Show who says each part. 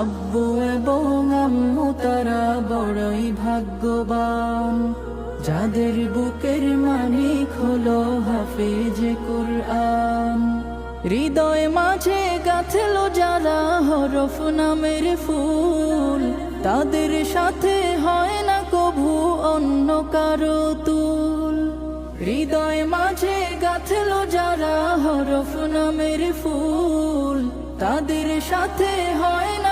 Speaker 1: আব্বু এবং আম্মু তারা বড়ই ভাগ্যবান। যাদের বুকের মালিক হলো হাফেজ কুরআন। হৃদয় মাঝে গাথল যারা হরফ নামের ফুল, তাদের সাথে হয় না কভু অন্য কারও তুল। হৃদয় মাঝে গাথল যারা হরফ নামের ফুল, তাদের সাথে হয় না